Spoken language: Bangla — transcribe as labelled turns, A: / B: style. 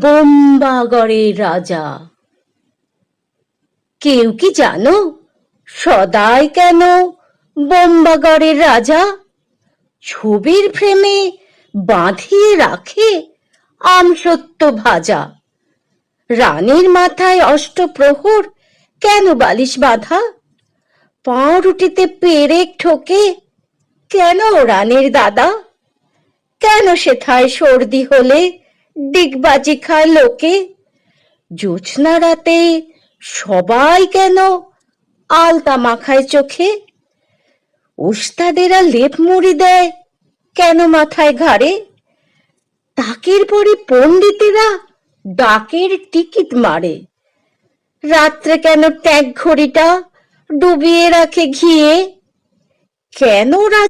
A: বোম্বাগড়ের রাজা। কেউ কি জানো সদাই কেন বোম্বাগড়ের রাজা? ছবির ফ্রেমে বাঁধিয়ে রাখে আমসত্য ভাজা। রানীর মাথায় অষ্টপ্রহর কেন বালিশ বাঁধা? পাউরুটিতে পেরেক ঠোকে কেন রানীর দাদা? কেন সেথায় সর্দি হলে ডিগবাজি খায় লোকে জোছনা রাতে সবাই কেন আলতা মাখায় চোখে? ওস্তাদেরা লেপ মুড়ি দেয় কেন মাথায় ঘাড়ে? তাকের পরে পণ্ডিতেরা ডাকের টিকিট মারে। রাত্রে কেন ট্যাগ ঘড়িটা ডুবিয়ে রাখে ঘিয়ে? কেন রাত